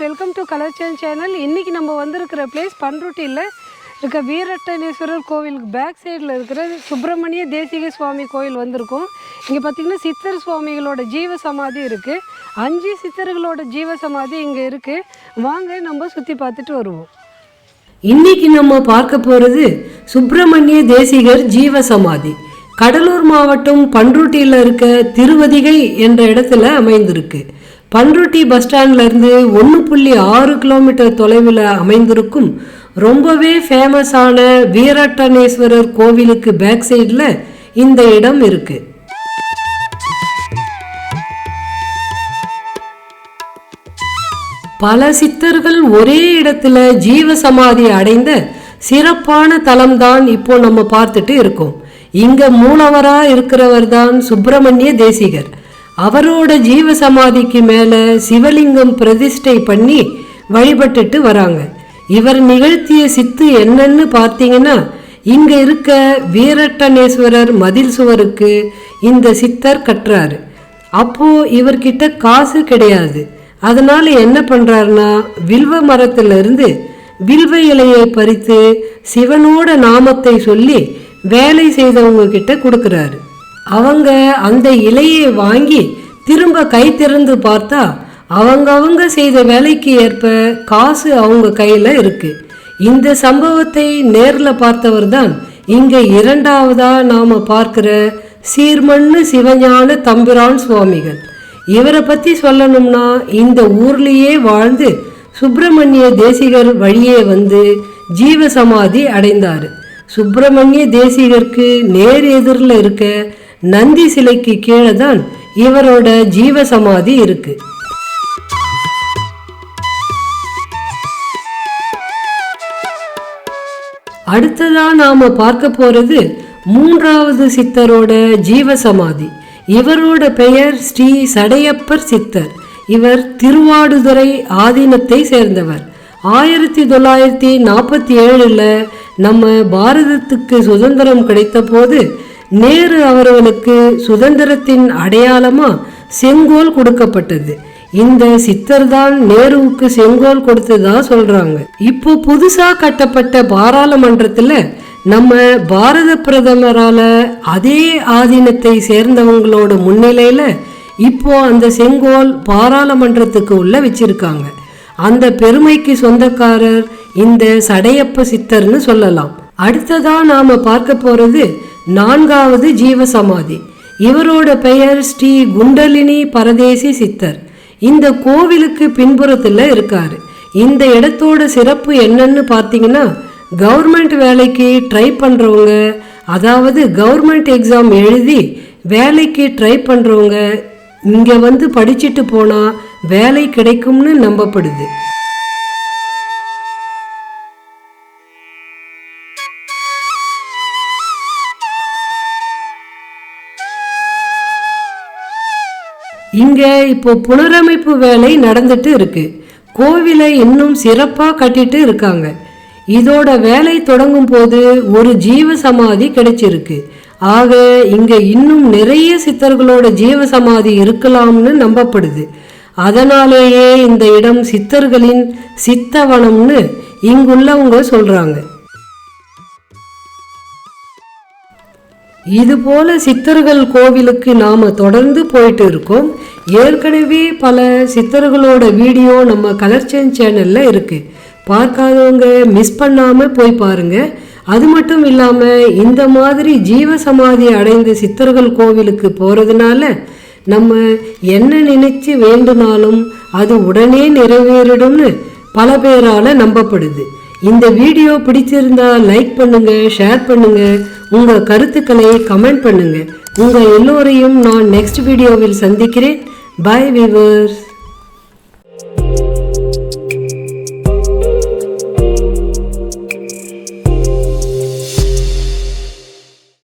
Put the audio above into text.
Welcome to colour change channel. இன்றைக்கி நம்ம வந்திருக்கிற பிளேஸ் பண்ருட்டியில் இருக்க வீரட்டனேஸ்வரர் கோவிலுக்கு பேக் சைடில் இருக்கிற சுப்பிரமணிய தேசிக சுவாமி கோவில் வந்திருக்கோம். இங்கே பார்த்திங்கன்னா சித்தர் சுவாமிகளோட ஜீவ சமாதி இருக்குது அஞ்சு சித்தர்களோட ஜீவ சமாதி இங்கே இருக்குது வாங்க நம்ம சுற்றி பார்த்துட்டு வருவோம். இன்றைக்கி நம்ம பார்க்க போகிறது சுப்பிரமணிய தேசிகர் ஜீவ சமாதி கடலூர் மாவட்டம் பண்ருட்டியில் இருக்க திருவதிகை என்ற இடத்துல அமைந்திருக்கு. பன்ருட்டி பஸ் ஸ்டாண்ட்லேருந்து ஒன்று புள்ளி ஆறு கிலோமீட்டர் தொலைவில் அமைந்திருக்கும் ரொம்பவே ஃபேமஸான வீரட்டனேஸ்வரர் கோவிலுக்கு பேக் சைடில் இந்த இடம் இருக்குது பல சித்தர்கள் ஒரே இடத்துல ஜீவ சமாதி அடைந்த சிறப்பான தலம்தான் இப்போ நம்ம பார்த்துட்டு இருக்கோம். இங்க மூலவரா இருக்கிறவர் தான் சுப்பிரமணிய தேசிகர். அவரோட ஜீவ சமாதிக்கு மேலே சிவலிங்கம் பிரதிஷ்டை பண்ணி வழிபட்டுட்டு வராங்க. இவர் நிகழ்த்திய சித்து என்னன்னு பார்த்தீங்கன்னா இங்கே இருக்க வீரட்டனேஸ்வரர் மதில் சுவருக்கு இந்த சித்தர் கட்டுறாரு அப்போது இவர்கிட்ட காசு கிடையாது. அதனால் என்ன பண்ணுறாருன்னா வில்வ மரத்திலிருந்து வில்வ இலையை பறித்து சிவனோட நாமத்தை சொல்லி வேலை செய்தவங்க கிட்ட கொடுக்குறாரு. அவங்க அந்த இலையை வாங்கி திரும்ப கை திறந்து பார்த்தா அவங்க அவங்க செய்த வேலைக்கு ஏற்ப காசு அவங்க கையில் இருக்கு. இந்த சம்பவத்தை நேரில் பார்த்தவர் தான் இங்கே இரண்டாவதாக நாம் பார்க்குற சீர்மண்ணு சிவஞான தம்பிரான் சுவாமிகள். இவரை பற்றி சொல்லணும்னா இந்த ஊர்லேயே வாழ்ந்து சுப்பிரமணிய தேசிகர் வழியே வந்து ஜீவ சமாதி அடைந்தார். சுப்பிரமணிய தேசிகருக்கு நேர் எதிரில் இருக்க நந்தி சிலைக்கு கீழே தான் இவரோட ஜீவ சமாதி இருக்கு. அடுத்ததா நாம பார்க்க போறது மூன்றாவது சித்தரோட ஜீவ சமாதி இவரோட பெயர் ஸ்ரீ சடையப்பர் சித்தர். இவர் திருவாடுதுறை ஆதீனத்தை சேர்ந்தவர். ஆயிரத்தி தொள்ளாயிரத்தி நாற்பத்தி ஏழுல நம்ம பாரதத்துக்கு சுதந்திரம் கிடைத்த போது நேரு அவர்களுக்கு சுதந்திரத்தின் அடையாளமா செங்கோல் கொடுக்கப்பட்டது. இந்த சித்தர் தான் நேருவுக்கு செங்கோல் கொடுத்ததா சொல்றாங்க. இப்போ புதுசா கட்டப்பட்ட பாராளுமன்றத்துல நம்ம பாரத பிரதமரால அதே ஆதீனத்தை சேர்ந்தவங்களோட முன்னிலையில இப்போ அந்த செங்கோல் பாராளுமன்றத்துக்கு உள்ள வச்சிருக்காங்க. அந்த பெருமைக்கு சொந்தக்காரர் இந்த சடையப்ப சித்தர்னு சொல்லலாம். அடுத்ததா நாம பார்க்க போறது நான்காவது ஜீவ சமாதி இவரோட பெயர் ஸ்ரீ குண்டலினி பரதேசி சித்தர். இந்த கோவிலுக்கு பின்புறத்தில் இருக்கார். இந்த இடத்தோட சிறப்பு என்னன்னு பார்த்தீங்கன்னா கவர்மெண்ட் வேலைக்கு ட்ரை பண்ணுறவங்க அதாவது கவர்மெண்ட் எக்ஸாம் எழுதி வேலைக்கு ட்ரை பண்ணுறவங்க இங்கே வந்து படிச்சுட்டு போனால் வேலை கிடைக்கும்னு நம்பப்படுது. இங்க இப்போ புனரமைப்பு வேலை நடந்துட்டு இருக்கு. கோவிலை இன்னும் சிறப்பா கட்டிட்டு இருக்காங்க. இதோட வேலை தொடங்கும் போது ஒரு ஜீவ சமாதி கிடைச்சிருக்கு. ஆக இங்க இன்னும் நிறைய சித்தர்களோட ஜீவ சமாதி இருக்கலாம்னு நம்பப்படுது. அதனாலேயே இந்த இடம் சித்தர்களின் சித்தவனம்னு இங்குள்ளவங்க சொல்றாங்க. இதுபோல சித்தர்கள் கோவிலுக்கு நாம தொடர்ந்து போயிட்டு இருக்கோம். ஏற்கனவே பல சித்தர்களோட வீடியோ நம்ம கலர் சேஞ்ச் இருக்குது பார்க்காதவங்க மிஸ் பண்ணாமல் போய் பாருங்கள் அது மட்டும் இல்லாமல் இந்த மாதிரி ஜீவ சமாதி அடைந்த சித்தர்கள் கோவிலுக்கு போகிறதுனால நம்ம என்ன நினைச்சு வேண்டுனாலும் அது உடனே நிறைவேறிடும்னு பல பேரால் நம்பப்படுது. இந்த வீடியோ பிடிச்சிருந்தா லைக் பண்ணுங்க ஷேர் பண்ணுங்க. உங்கள் கருத்துக்களை கமெண்ட் பண்ணுங்க. உங்கள் எல்லோரையும் நான் நெக்ஸ்ட் வீடியோவில் சந்திக்கிறேன். Bye, viewers.